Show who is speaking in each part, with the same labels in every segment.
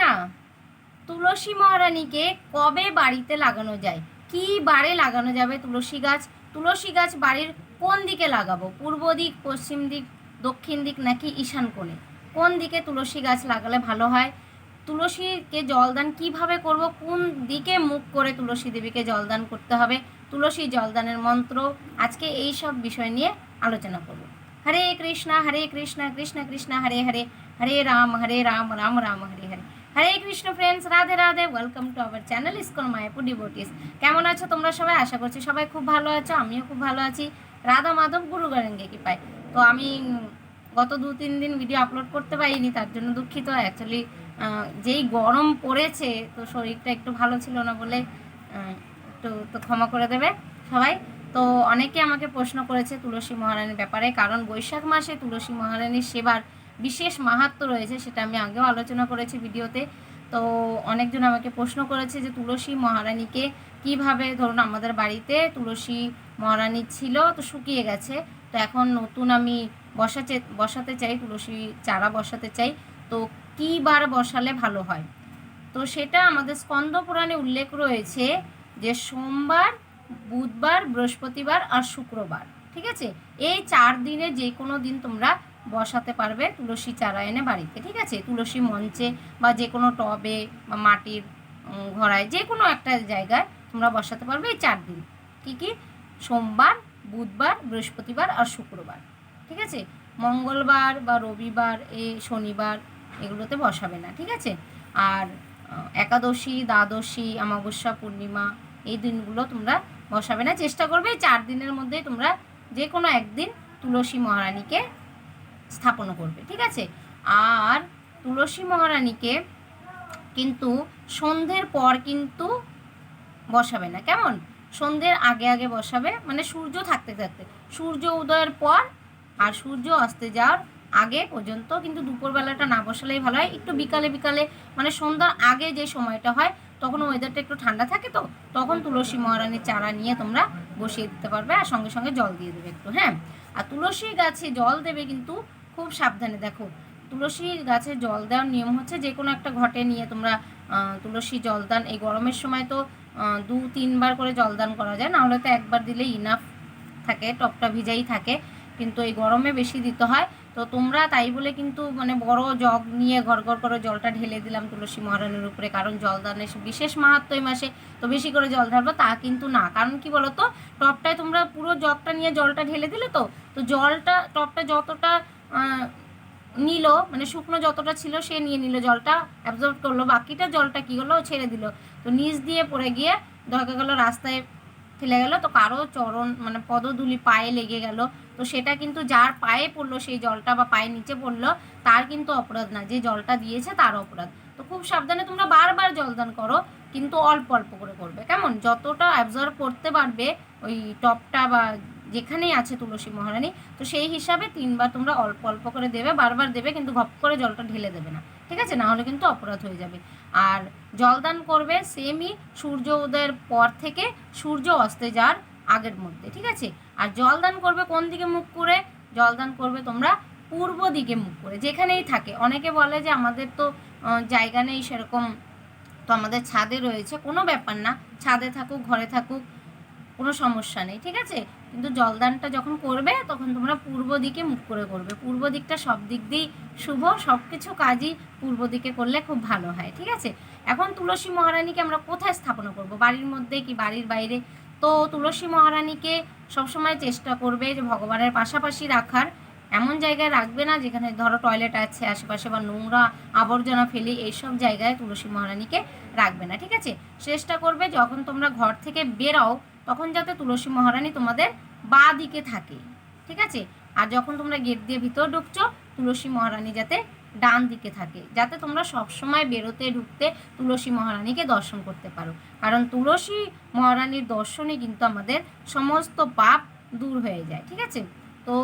Speaker 1: না তুলসী মহারানীকে কবে বাড়িতে লাগানো যায় কি বারে লাগানো যাবে তুলসী গাছ তুলসী গাছ বাড়ির কোন দিকে লাগাবো পূর্ব দিক পশ্চিম দিক দক্ষিণ দিক নাকি ঈশান কোণে কোন দিকে তুলসী গাছ লাগালে ভালো হয় তুলসীকে জলদান কিভাবে করব কোন দিকে মুখ করে তুলসী দেবীকে জলদান করতে হবে তুলসী জলদানের মন্ত্র আজকে এই সব বিষয় নিয়ে আলোচনা করব Hare Krishna Hare Krishna Krishna Krishna Hare Hare Hare Ram Hare Ram Ram Ram Hare Hare Hare Krishna friends Radhe Radhe welcome to our channel ISKCON Mayapur devotees কেমন আছো তোমরা সবাই আশা করছি সবাই খুব ভালো আছো আমিও খুব ভালো আছি রাধা মাধব গুরু গারেঙ্গে কি পাই তো আমি গত দু তিন দিন ভিডিও আপলোড করতে পারিনি তার জন্য দুঃখিত অ্যাকচুয়ালি যেই গরম পড়েছে তো শরীরটা একটু ভালো ছিল না বলে একটু তো ক্ষমা করে দেবে সবাই তো অনেকে আমাকে প্রশ্ন করেছে তুলসী মহারানীর ব্যাপারে কারণ বৈশাখ মাসে তুলসী মহারানীর সেবার বিশেষ মাহাত্ম রয়েছে সেটা আমি আগেও আলোচনা করেছি ভিডিওতে তো অনেকজন আমাকে প্রশ্ন করেছে যে তুলসী মহারানীকে কিভাবে ধরুন আমাদের বাড়িতে তুলসী মহারানী ছিল তো শুকিয়ে গেছে তো এখন নতুন আমি বসাতে বসাতে চাই তুলসী চারা বসাতে চাই তো কী বার বসালে ভালো হয় তো সেটা আমাদের স্কন্দ পুরাণে উল্লেখ রয়েছে যে সোমবার বুধবার বৃহস্পতিবার আর শুক্রবার ঠিক আছে এই চার দিনে যে কোনো দিন তোমরা বসাতে পারবে তুলসী চারা এনে বাড়িতে ঠিক আছে তুলসী মঞ্চে বা যে কোনো টবে বা মাটির ঘোড়ায় যে কোনো একটা জায়গায় তোমরা বসাতে পারবে এই চার দিন কী কী সোমবার বুধবার বৃহস্পতিবার আর শুক্রবার ঠিক আছে মঙ্গলবার বা রবিবার এ শনিবার এগুলোতে বসাবে না ঠিক আছে আর একাদশী দ্বাদশী অমাবস্যা পূর্ণিমা এই দিনগুলো তোমরা বসাবে না চেষ্টা করবে চার দিনের মধ্যে তোমরা যে কোনো একদিন তুলসী মহারানীকে স্থাপনা করবে ঠিক আছে আর তুলসী মহারানীকে কিন্তু সন্ধ্যের পর কিন্তু বসাবে না কেমন সন্ধ্যের আগে আগে বসাবে মানে সূর্য থাকতে থাকতে সূর্য উদয়ের পর আর সূর্য অস্তে যাওয়ার আগে পর্যন্ত কিন্তু দুপুরবেলাটা না বসালেই ভালো হয় একটু বিকালে বিকালে মানে সন্ধ্যার আগে যে সময়টা হয় তখন ওয়েদারটা একটু ঠান্ডা থাকে তো তখন তুলসী মহারানীর চারা নিয়ে তোমরা বসিয়ে দিতে পারবে আর সঙ্গে সঙ্গে জল দিয়ে দেবে একটু হ্যাঁ আর তুলসী গাছে জল দেবে কিন্তু খুব সাবধানে দেখো তুলসী গাছে জল দেওয়ার নিয়ম হচ্ছে যে কোনো একটা ঘটে নিয়ে তোমরা তুলসী জলদান এই গরমের সময় তো দু তিনবার করে জলদান করা যায় নাহলে তো একবার দিলে ইনাফ থাকে টপটা ভিজাই থাকে কিন্তু এই গরমে বেশি দিতে হয় তো তোমরা তাই বলে কিন্তু মানে বড় জগ নিয়ে ঘর ঘর করে জলটা ঢেলে দিলাম তুলসী মহারানের উপরে কারণ জলদানের বিশেষ মাহাত্ম এই মাসে তো বেশি করে জল ঢালবো তা কিন্তু না কারণ কি বলো তো টপটায় তোমরা পুরো জগটা নিয়ে জলটা ঢেলে দিলে তো তো জলটা টপটা যতটা নিল মানে শুকনো যতটা ছিল সে নিয়ে নিল জলটা অ্যাবজর্ব করলো বাকিটা জলটা কী হলো ছেড়ে দিল তো নিচ দিয়ে পড়ে গিয়ে দেখা গেলো রাস্তায় ফেলে গেল তো কারো চরণ মানে পদধুলি পায়ে লেগে গেল তো সেটা কিন্তু যার পায়ে পড়লো সেই জলটা বা পায়ে নিচে পড়লো তার কিন্তু অপরাধ না যে জলটা দিয়েছে তার অপরাধ তো খুব সাবধানে তোমরা বারবার জলদান করো কিন্তু অল্প অল্প করে করবে কেমন যতটা অ্যাবজর্ব করতে পারবে ওই টপটা বা যেখানেই আছে তুলসী মহারানী তো সেই হিসাবে তিনবার তোমরা অল্প অল্প করে দেবে বারবার দেবে কিন্তু ঘপ করে জলটা ঢেলে দেবে না ঠিক আছে না হলে কিন্তু অপরাধ হয়ে যাবে আর জলদান করবে সেমই সূর্য উদয়ের পর থেকে সূর্য অস্তে যাওয়ার আগের মধ্যে ঠিক আছে আর জলদান করবে কোন দিকে মুখ করে জলদান করবে তোমরা পূর্ব দিকে মুখ করে যেখানেই থাকে অনেকে বলে যে আমাদের তো জায়গা নেই সেরকম তো আমাদের ছাদে রয়েছে কোনো ব্যাপার না ছাদে থাকুক ঘরে থাকুক কোনো সমস্যা নেই ঠিক আছে কিন্তু জলদানটা যখন করবে তখন তোমরা পূর্ব দিকে মুখ করে করবে পূর্ব দিকটা সব দিক দিয়েই শুভ সব কিছু কাজই পূর্ব দিকে করলে খুব ভালো হয় ঠিক আছে এখন তুলসী মহারানীকে আমরা কোথায় স্থাপনা করব বাড়ির মধ্যে কি বাড়ির বাইরে তো তুলসী মহারানীকে সবসময় চেষ্টা করবে যে ভগবানের পাশাপাশি রাখার এমন জায়গায় রাখবে না যেখানে ধরো টয়লেট আছে আশেপাশে বা নোংরা আবর্জনা ফেলে এইসব জায়গায় তুলসী মহারানীকে রাখবে না ঠিক আছে চেষ্টা করবে যখন তোমরা ঘর থেকে বেরাও তখন যাতে তুলসী মহারানী তোমাদের বা দিকে থাকে ঠিক আছে আর যখন তোমরা গেট দিয়ে ভিতর ঢুকছো তুলসী মহারানী যাতে ডান দিকে থাকে যাতে তোমরা সবসময় বেরোতে ঢুকতে তুলসী মহারানীকে দর্শন করতে পারো কারণ তুলসী মহারানীর দর্শনে কিন্তু আমাদের সমস্ত পাপ দূর হয়ে যায় ঠিক আছে তো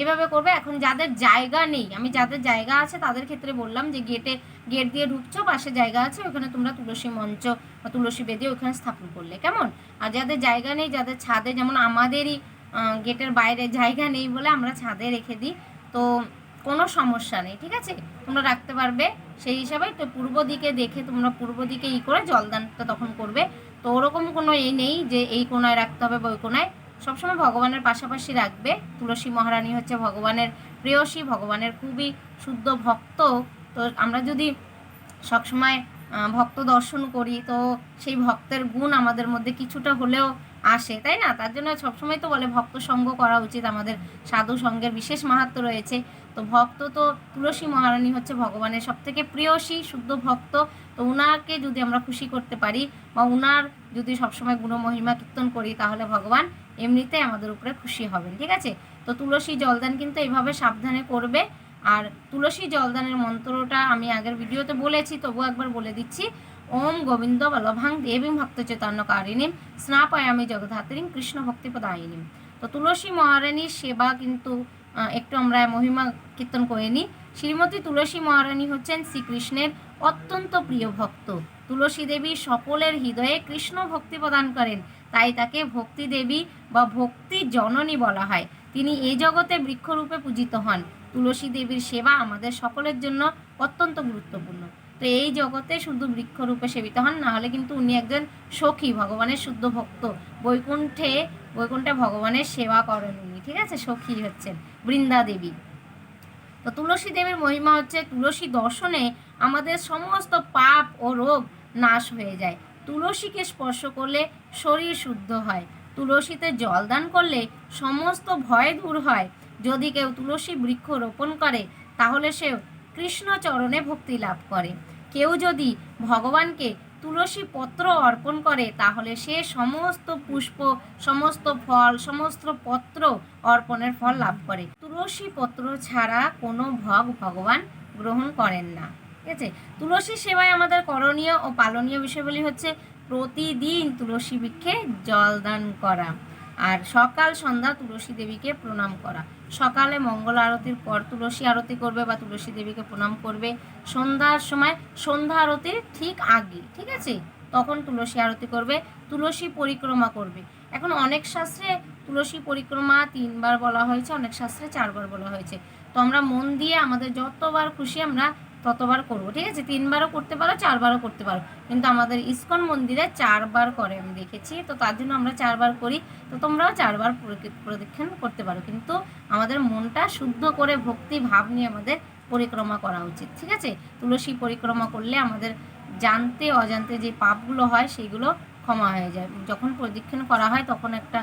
Speaker 1: এভাবে করবে এখন যাদের জায়গা নেই আমি যাদের জায়গা আছে তাদের ক্ষেত্রে বললাম যে গেটে গেট দিয়ে ঢুকছো পাশে জায়গা আছে ওখানে তোমরা তুলসী মঞ্চ বা তুলসী বেদি ওখানে স্থাপন করলে কেমন আর যাদের জায়গা নেই যাদের ছাদে যেমন আমাদেরই গেটের বাইরে জায়গা নেই বলে আমরা ছাদে রেখে দিই তো কোনো সমস্যা নেই ঠিক আছে তোমরা রাখতে পারবে সেই হিসাবে তো পূর্ব দিকে দেখে তোমরা পূর্ব দিকে ই করে জলদানটা তখন করবে তো ওরকম কোনো এই নেই যে এই কোনায় রাখতে হবে বা ওই কোনায় সবসময় ভগবানের পাশাপাশি রাখবে তুলসী মহারানী হচ্ছে ভগবানের প্রেয়সী ভগবানের খুবই শুদ্ধ ভক্ত তো আমরা যদি সবসময় ভক্ত দর্শন করি তো সেই ভক্তের গুণ আমাদের মধ্যে কিছুটা হলেও আসে তাই না তার জন্য সবসময় তো বলে ভক্ত সঙ্গ করা উচিত আমাদের সাধু সঙ্গের বিশেষ মাহাত্ম রয়েছে তো ভক্ত তো তুলসী মহারানী হচ্ছে ভগবানের সব থেকে প্রিয়সী শুদ্ধ ভক্ত তো উনাকে যদি আমরা খুশি করতে পারি বা উনার যদি সবসময় মহিমা কীর্তন করি তাহলে ভগবান এমনিতেই আমাদের উপরে খুশি হবেন ঠিক আছে তো তুলসী জলদান কিন্তু এইভাবে সাবধানে করবে আর তুলসী জলদানের মন্ত্রটা আমি আগের ভিডিওতে বলেছি তবু একবার বলে দিচ্ছি ওম গোবিন্দ বলভাং দেবী ভক্ত চৈতন্য কারিণীম স্নাপায়ামি জগধাত্রীং কৃষ্ণ ভক্তি প্রদায়িনীম তো তুলসী মহারানীর সেবা কিন্তু একটু আমরা মহিমা কীর্তন করে নিই শ্রীমতী তুলসী মহারানী হচ্ছেন শ্রীকৃষ্ণের অত্যন্ত প্রিয় ভক্ত তুলসী দেবী সকলের হৃদয়ে কৃষ্ণ ভক্তি প্রদান করেন তাই তাকে ভক্তি দেবী বা ভক্তি জননী বলা হয় তিনি এই জগতে বৃক্ষরূপে পূজিত হন তুলসী দেবীর সেবা আমাদের সকলের জন্য অত্যন্ত গুরুত্বপূর্ণ তো এই জগতে শুধু বৃক্ষরূপে সেবিত হন না হলে কিন্তু উনি একজন সখী ভগবানের শুদ্ধ ভক্ত বৈকুণ্ঠে বৈকুণ্ঠে ভগবানের সেবা করেন উনি ঠিক আছে সখী হচ্ছেন বৃন্দা দেবী তো তুলসী দেবীর মহিমা হচ্ছে তুলসী দর্শনে আমাদের সমস্ত পাপ ও রোগ নাশ হয়ে যায় তুলসীকে স্পর্শ করলে শরীর শুদ্ধ হয় তুলসীতে জল দান করলে সমস্ত ভয় দূর হয় যদি কেউ তুলসী বৃক্ষ রোপণ করে তাহলে সে কৃষ্ণচরণে ভক্তি লাভ করে কেউ যদি ভগবানকে তুলসী পত্র অর্পণ করে তাহলে সে সমস্ত পুষ্প সমস্ত ফল সমস্ত পত্র অর্পণের ফল লাভ করে তুলসী পত্র ছাড়া কোনো ভগ ভগবান গ্রহণ করেন না ঠিক আছে তুলসী সেবায় আমাদের করণীয় ও পালনীয় বিষয়গুলি হচ্ছে প্রতিদিন তুলসী বৃক্ষে জলদান করা আর সকাল সন্ধ্যা তুলসী দেবীকে প্রণাম করা সকালে মঙ্গল আরতির পর তুলসী আরতি করবে বা তুলসী দেবীকে প্রণাম করবে সন্ধ্যার সময় সন্ধ্যা আরতির ঠিক আগে ঠিক আছে তখন তুলসী আরতি করবে তুলসী পরিক্রমা করবে এখন অনেক শাস্ত্রে তুলসী পরিক্রমা তিনবার বলা হয়েছে অনেক শাস্ত্রে চারবার বলা হয়েছে তো আমরা মন দিয়ে আমাদের যতবার খুশি আমরা ততবার করবো ঠিক আছে তিনবারও করতে পারো চারবারও করতে পারো কিন্তু আমাদের ইস্কন মন্দিরে চারবার করে আমি দেখেছি তো তার জন্য আমরা চারবার করি তো তোমরাও চারবার প্রদক্ষিণ করতে পারো কিন্তু আমাদের মনটা শুদ্ধ করে ভক্তি ভাব নিয়ে আমাদের পরিক্রমা করা উচিত ঠিক আছে তুলসী পরিক্রমা করলে আমাদের জানতে অজান্তে যে পাপগুলো হয় সেগুলো ক্ষমা হয়ে যায় যখন প্রদক্ষিণ করা হয় তখন একটা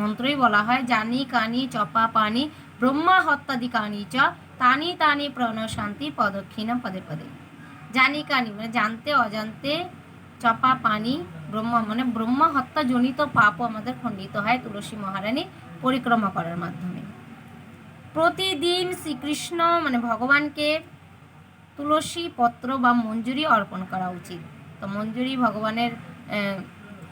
Speaker 1: মন্ত্রই বলা হয় জানি কানি চপা পানি ব্রহ্মা হত্যাদি কানি চ তানি তানি প্রণয় শান্তি পদক্ষিণ পদে পদে জানি কানি মানে জানতে অজান্তে চপা পানি ব্রহ্মা মানে ব্রহ্ম হত্যা জনিত পাপও আমাদের খণ্ডিত হয় তুলসী মহারানী পরিক্রমা করার মাধ্যমে প্রতিদিন শ্রীকৃষ্ণ মানে ভগবানকে তুলসী পত্র বা মঞ্জুরি অর্পণ করা উচিত তো মঞ্জুরি ভগবানের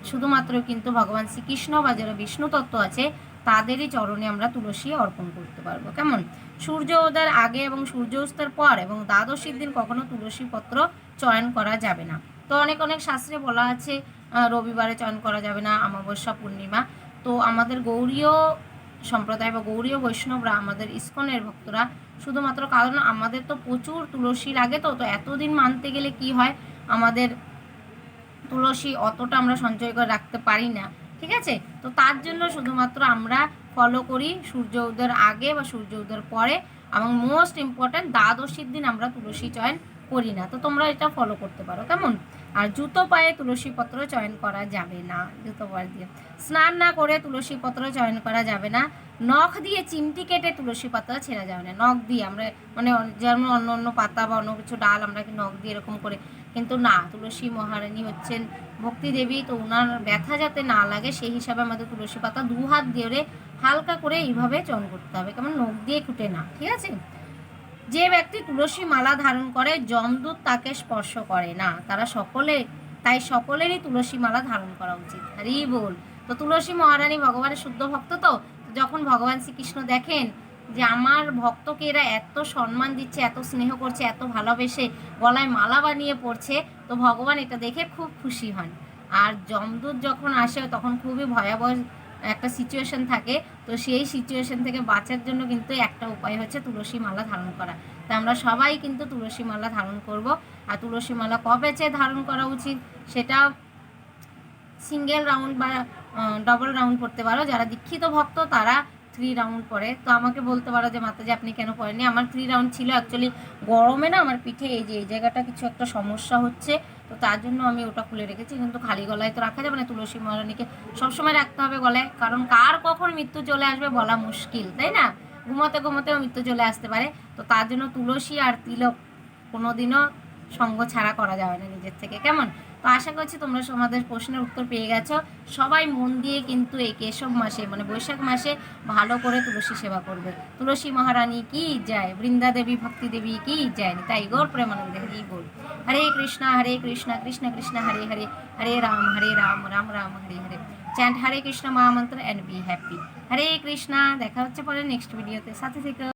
Speaker 1: শুধুমাত্র কিন্তু ভগবান শ্রীকৃষ্ণ বা যারা বিষ্ণু তত্ত্ব আছে তাদেরই চরণে আমরা তুলসী অর্পণ করতে পারবো কেমন সূর্য সূর্যোদয়ের আগে এবং সূর্য উস্তের পর এবং দ্বাদশীর দিন কখনো তুলসী পত্র চয়ন করা যাবে না তো অনেক অনেক শাস্ত্রে বলা আছে রবিবারে চয়ন করা যাবে না অমাবস্যা পূর্ণিমা তো আমাদের গৌরীয় সম্প্রদায় বা গৌরীয় বৈষ্ণবরা আমাদের ইস্কনের ভক্তরা শুধুমাত্র কারণ আমাদের তো প্রচুর তুলসী লাগে তো তো এতদিন মানতে গেলে কি হয় আমাদের তুলসী অতটা আমরা সঞ্চয় করে রাখতে পারি না ঠিক আছে তো তার জন্য শুধুমাত্র আমরা ফলো করি সূর্য উদয়ের আগে বা সূর্য উদয়ের পরে এবং মোস্ট ইম্পর্ট্যান্ট দ্বাদশীর দিন আমরা তুলসী চয়ন করি না তো তোমরা এটা ফলো করতে পারো কেমন আর জুতো পায়ে তুলসী পত্র চয়ন করা যাবে না জুতো পায়ে দিয়ে স্নান না করে তুলসী পত্র চয়ন করা যাবে না নখ দিয়ে চিমটি কেটে তুলসী পাতা ছেঁড়া যাবে না নখ দিয়ে আমরা মানে যেমন অন্য অন্য পাতা বা অন্য কিছু ডাল আমরা কি নখ দিয়ে এরকম করে কিন্তু না তুলসী মহারানী হচ্ছেন ভক্তি দেবী তো ওনার ব্যথা যাতে না লাগে সেই হিসাবে আমাদের তুলসী পাতা দু হাত দিয়ে হালকা করে এইভাবে চয়ন করতে হবে কেমন নখ দিয়ে কুটে না ঠিক আছে যে ব্যক্তি তুলসী মালা ধারণ করে যমদূত তাকে স্পর্শ করে না তারা সকলে তাই সকলেরই তুলসী মালা ধারণ করা উচিত হারি বল তো তুলসী মহারানী ভগবানের শুদ্ধ ভক্ত তো যখন ভগবান শ্রীকৃষ্ণ দেখেন যে আমার ভক্তকে এরা এত সম্মান দিচ্ছে এত স্নেহ করছে এত ভালোবেসে গলায় মালা বানিয়ে পড়ছে তো ভগবান এটা দেখে খুব খুশি হন আর যমদূত যখন আসে তখন খুবই ভয়াবহ একটা সিচুয়েশন থাকে তো সেই সিচুয়েশন থেকে বাঁচার জন্য কিন্তু একটা উপায় হচ্ছে তুলসী মালা ধারণ করা তো আমরা সবাই কিন্তু তুলসী মালা ধারণ করব আর তুলসী মালা কবে চেয়ে ধারণ করা উচিত সেটা সিঙ্গেল রাউন্ড বা ডবল রাউন্ড করতে পারো যারা দীক্ষিত ভক্ত তারা থ্রি রাউন্ড পরে তো আমাকে বলতে পারো যে মাতাজি আপনি কেন পড়েননি আমার থ্রি রাউন্ড ছিল অ্যাকচুয়ালি গরমে না আমার পিঠে এই যে এই জায়গাটা কিছু একটা সমস্যা হচ্ছে তো তার জন্য আমি ওটা খুলে রেখেছি কিন্তু খালি গলায় তো রাখা যাবে না তুলসী মহারানীকে সবসময় রাখতে হবে গলায় কারণ কার কখন মৃত্যু চলে আসবে বলা মুশকিল তাই না ঘুমাতে ঘুমাতে মৃত্যু চলে আসতে পারে তো তার জন্য তুলসী আর তিলক কোনোদিনও সঙ্গ ছাড়া করা যাবে না নিজের থেকে কেমন তো আশা করছি তোমরা সমাদের প্রশ্নের উত্তর পেয়ে গেছো সবাই মন দিয়ে কিন্তু এই কেশব মাসে মানে বৈশাখ মাসে ভালো করে তুলসী সেবা করবে তুলসী মহারানী কি যায় বৃন্দা দেবী ভক্তি দেবী কি যায় তাই গর প্রেমানন্দ হরি বল হরে কৃষ্ণ হরে কৃষ্ণ কৃষ্ণ কৃষ্ণ হরে হরে হরে রাম হরে রাম রাম রাম হরে হরে চ্যান্ট হরে কৃষ্ণ মহামন্ত্র and be happy Hare Krishna দেখা হচ্ছে পরে নেক্সট ভিডিওতে সাথে থেকে